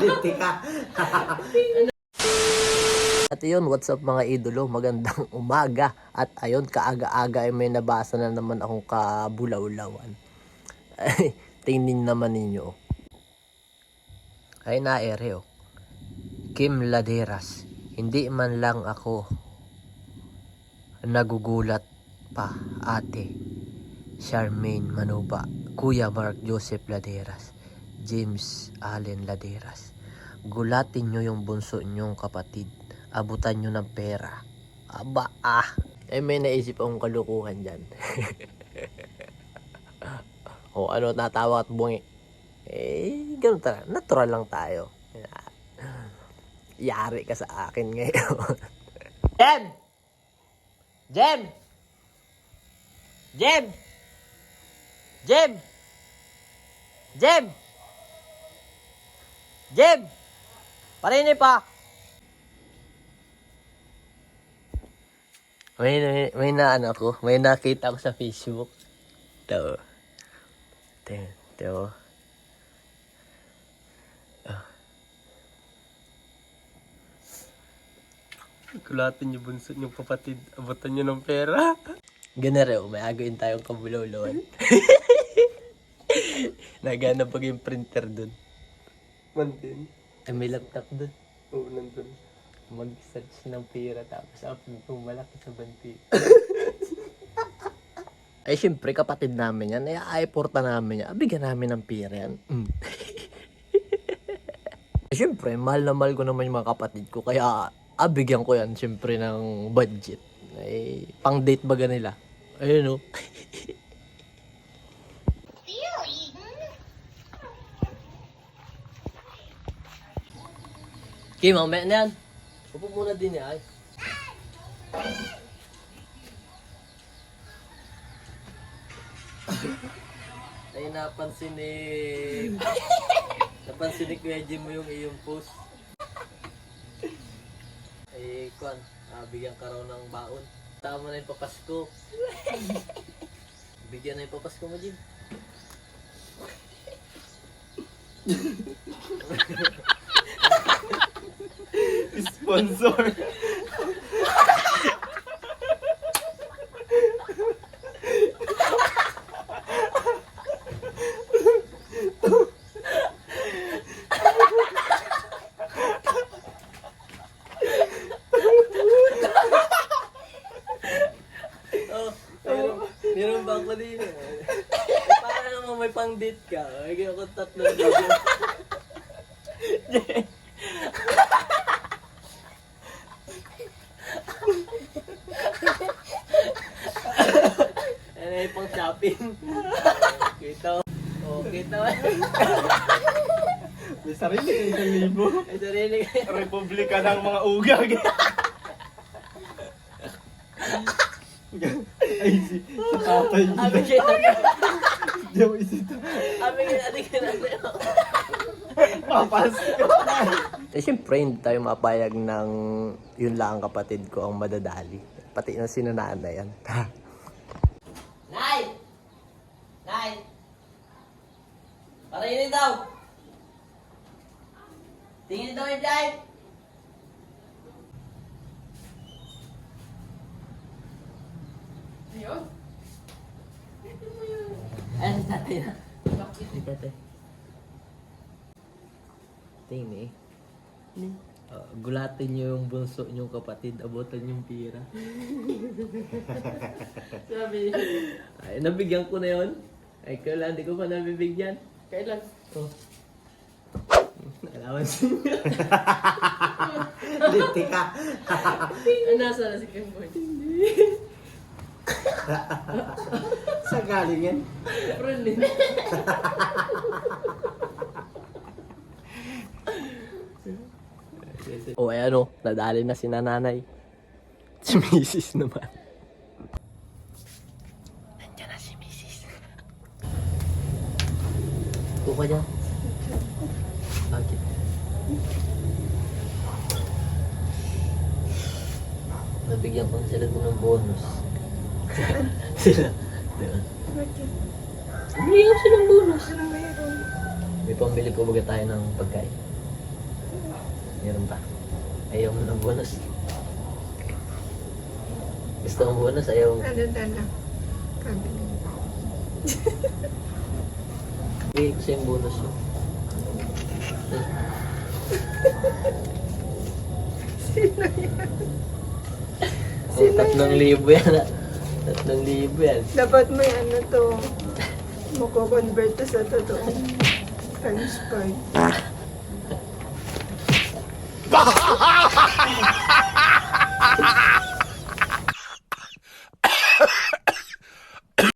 Linti ka. At yun, what's up mga idolo? Magandang umaga. At ayun, kaaga-aga ay may nabasa na naman akong kabulawlawan. Ay, tingnin naman ninyo. Ay na ere oh. Kim Laderas. Hindi man lang ako nagugulat pa ate. Charmaine Manuba. Kuya Mark Joseph Laderas. James Allen Laderas. Gulatin nyo yung bunso nyong kapatid. Abutan nyo ng pera. Aba ah. Eh may naisip akong kalukuhan dyan. o ano, natawa at bungi. Eh, ganun talaga. Natural lang tayo. Yari ka sa akin ngayon. Jem! Jem! Jem! Jem! Jem! Jem! Parini pa! May, may, may na ano ko, may nakita ko sa Facebook. Ito. Ito. Ito. Kulatin niyo bunso niyong kapatid. Abutan niyo ng pera. Ganun may agawin tayong kabulawlawan. Naghanap pag yung printer dun. Mantin. Ay, may laptop dun. Oo, nandun. Mag-search ng pera tapos upload mo malaki sa banti. Ay, syempre, kapatid namin yan. Ay, aiporta namin yan. Abigyan namin ng pera yan. Mm. Ay, syempre, mahal na mahal ko naman yung mga kapatid ko. Kaya, abigyan ko yan, syempre, ng budget. Ay, pang date baga nila. Ayun, oh. Kim, mamaya na yan. Upo muna din eh, ay. Ay, napansin ni... napansin ni Kuya Jim mo yung iyong post. Ay, Kwan, ah, bigyan ka raw ng baon. Tama na yung papasko. Bigyan na yung papasko mo, Jim. Sponsor. Oh, meron, meron ba ako din? Eh, para naman may pang date ka. Ay, gano'n ko tatlo na video. Ano yung pang shopping? kita. Oh, kita mo. May sarili kang isang libo. Ay, sarili ka. Republika ng mga ugag. Ay, si, si tatay Abi niya. Kita. Hindi mo isita. Abi kita. Abi kita. Papas. Eh, siyempre, hindi tayo mapayag ng yun lang ang kapatid ko ang madadali. Pati na sinanana yan. Nay! Nay! Parinin daw! Tingin daw yung dyan! Ayun. Ay, si tatay na. Si tatay. Tingin eh. Uh, gulatin niyo yung bunso niyong kapatid, abutan yung pira. Sabi niya. Ay, nabigyan ko na yon. Ay, kailan di ko pa nabibigyan. Kailan? Oh. Allowance. Linti ka. Ah, nasa na si Kimboy? Sa galing yan? Din. O ay ano, nadali na si nanay. Si Mrs. naman. Nandiyan na si Mrs. Kuha niya. Bakit? Nabigyan ko sila ko ng bonus. Sila. Bakit? Bili ko silang bonus. Mayroon? May pambili po baga tayo ng pagkain. Meron pa. Ayaw mo ng bonus. Gusto mong bonus, ayaw mo. Ano dala? Kabili. Bigay ko sa'yo yung bonus mo. Sino yan? Oh, tatlong libo yan. Ah. Tatlong libo yan. Dapat may ano to. Mako-convert to sa totoong times 5.